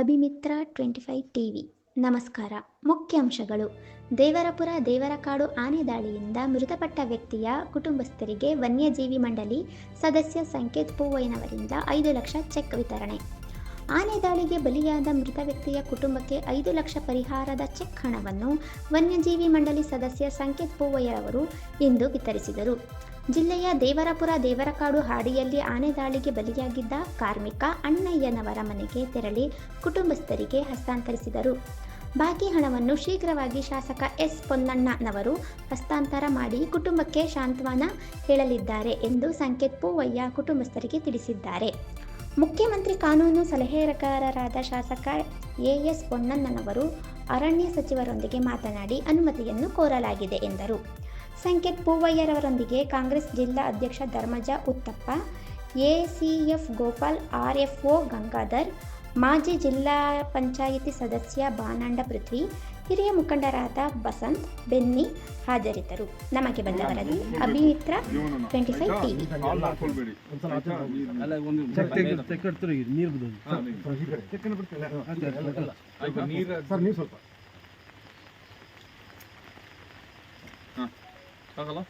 ಅಭಿಮಿತ್ರ twenty five TV. ನಮಸ್ಕಾರ. ಮುಖ್ಯಾಂಶಗಳು. ದೇವರಪುರ ದೇವರಕಾಡು ಆನೆ ದಾಳಿಯಿಂದ ಮೃತಪಟ್ಟ ವ್ಯಕ್ತಿಯ ಕುಟುಂಬಸ್ಥರಿಗೆ ವನ್ಯಜೀವಿ ಮಂಡಳಿ ಸದಸ್ಯ ಸಂಕೇತ್ ಪೂವಯ್ಯನವರಿಂದ ಐದು ಲಕ್ಷ ಚೆಕ್ ವಿತರಣೆ. ಆನೆ ದಾಳಿಗೆ ಬಲಿಯಾದ ಮೃತ ವ್ಯಕ್ತಿಯ ಕುಟುಂಬಕ್ಕೆ ಐದು ಲಕ್ಷ ಪರಿಹಾರದ ಚೆಕ್ ಹಣವನ್ನು ವನ್ಯಜೀವಿ ಮಂಡಳಿ ಸದಸ್ಯ ಸಂಕೇತ್ ಪೂವಯ್ಯರವರು ಇಂದು ವಿತರಿಸಿದರು. ಜಿಲ್ಲೆಯ ದೇವರಪುರ ದೇವರಕಾಡು ಹಾಡಿಯಲ್ಲಿ ಆನೆ ದಾಳಿಗೆ ಬಲಿಯಾಗಿದ್ದ ಕಾರ್ಮಿಕ ಅಣ್ಣಯ್ಯನವರ ಮನೆಗೆ ತೆರಳಿ ಕುಟುಂಬಸ್ಥರಿಗೆ ಹಸ್ತಾಂತರಿಸಿದರು. ಬಾಕಿ ಹಣವನ್ನು ಶೀಘ್ರವಾಗಿ ಶಾಸಕ ಎಸ್. ಪೊನ್ನಣ್ಣನವರು ಹಸ್ತಾಂತರ ಮಾಡಿ ಕುಟುಂಬಕ್ಕೆ ಸಾಂತ್ವನ ಹೇಳಲಿದ್ದಾರೆ ಎಂದು ಸಂಕೇತ್ ಪೂವಯ್ಯ ಕುಟುಂಬಸ್ಥರಿಗೆ ತಿಳಿಸಿದ್ದಾರೆ. ಮುಖ್ಯಮಂತ್ರಿ ಕಾನೂನು ಸಲಹೆಗಾರರಾದ ಶಾಸಕ ಎಎಸ್ ಪೊನ್ನಣ್ಣನವರು ಅರಣ್ಯ ಸಚಿವರೊಂದಿಗೆ ಮಾತನಾಡಿ ಅನುಮತಿಯನ್ನು ಕೋರಲಾಗಿದೆ ಎಂದರು. ಸಂಕೇತ್ ಪೂವಯ್ಯರವರೊಂದಿಗೆ ಕಾಂಗ್ರೆಸ್ ಜಿಲ್ಲಾ ಅಧ್ಯಕ್ಷ ಧರ್ಮಜ ಉತ್ತಪ್ಪ ಎಸಿಎಫ್ ಗೋಪಾಲ್ ಆರ್ಎಫ್ಒ ಗಂಗಾಧರ್ ಮಾಜಿ ಜಿಲ್ಲಾ ಪಂಚಾಯಿತಿ ಸದಸ್ಯ ಬಾನಂಡ ಪೃಥ್ವಿ ಹಿರಿಯ ಮುಖಂಡರಾದ ಬಸಂತ್ ಬೆನ್ನಿ ಹಾಜರಿದ್ದರು. ನಮಗೆ ಬಂದವರಲ್ಲಿ ವರದಿ ಅಭಿಮಿತ್ರ ಟ್ವೆಂಟಿ ಫೈವ್ ಟಿವಿ. ನೀರು Kalk lan.